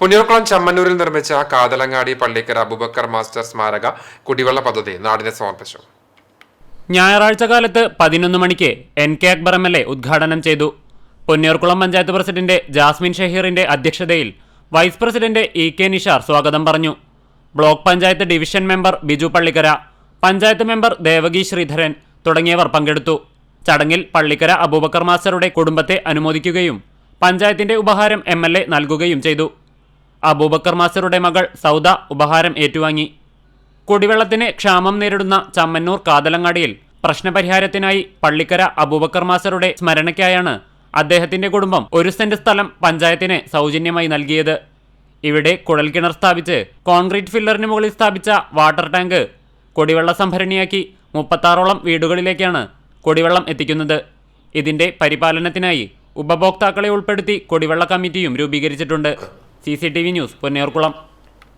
പുന്നൂർക്കുളം ചമ്മന്നൂരിൽ നിർമ്മിച്ച കാതലങ്ങാടി പള്ളിക്കര അബുബക്കർ മാസ്റ്റർ സ്മാരക കുടിവെള്ള പദ്ധതി നാടിനെ സമർപ്പിച്ചു. ഞായറാഴ്ച കാലത്ത് പതിനൊന്ന് മണിക്ക് N K Akbar M L A ഉദ്ഘാടനം ചെയ്തു. പൊന്നിയൂർക്കുളം പഞ്ചായത്ത് പ്രസിഡന്റ് ജാസ്മിൻ ഷഹീറിന്റെ അധ്യക്ഷതയിൽ vice president E K Nishar സ്വാഗതം പറഞ്ഞു. Block panchayat division member Biju Pallikkara panchayat member Devaki Sreedharan തുടങ്ങിയവർ പങ്കെടുത്തു. ചടങ്ങിൽ പള്ളിക്കര അബൂബക്കർ മാസ്റ്ററുടെ കുടുംബത്തെ അനുമോദിക്കുകയും പഞ്ചായത്തിന്റെ ഉപഹാരം എം നൽകുകയും ചെയ്തു. അബൂബക്കർ മാസ്റ്ററുടെ മകൾ സൗദ ഉപഹാരം ഏറ്റുവാങ്ങി. കുടിവെള്ളത്തിന് ക്ഷാമം നേരിടുന്ന ചമ്മന്നൂർ കാതലങ്ങാടിയിൽ പ്രശ്നപരിഹാരത്തിനായി പള്ളിക്കര അബൂബക്കർ മാസ്റ്ററുടെ സ്മരണയ്ക്കായാണ് അദ്ദേഹത്തിന്റെ കുടുംബം ഒരു സെന്റ് സ്ഥലം പഞ്ചായത്തിന് സൗജന്യമായി നൽകിയത്. ഇവിടെ കുഴൽക്കിണർ സ്ഥാപിച്ച് കോൺക്രീറ്റ് ഫില്ലറിന് മുകളിൽ സ്ഥാപിച്ച വാട്ടർ ടാങ്ക് കുടിവെള്ള സംഭരണിയാക്കി മുപ്പത്താറോളം വീടുകളിലേക്കാണ് കുടിവെള്ളം എത്തിക്കുന്നത്. ഇതിന്റെ പരിപാലനത്തിനായി ഉപഭോക്താക്കളെ ഉൾപ്പെടുത്തി കുടിവെള്ള കമ്മിറ്റിയും രൂപീകരിച്ചിട്ടുണ്ട്. C news Ponnerkulam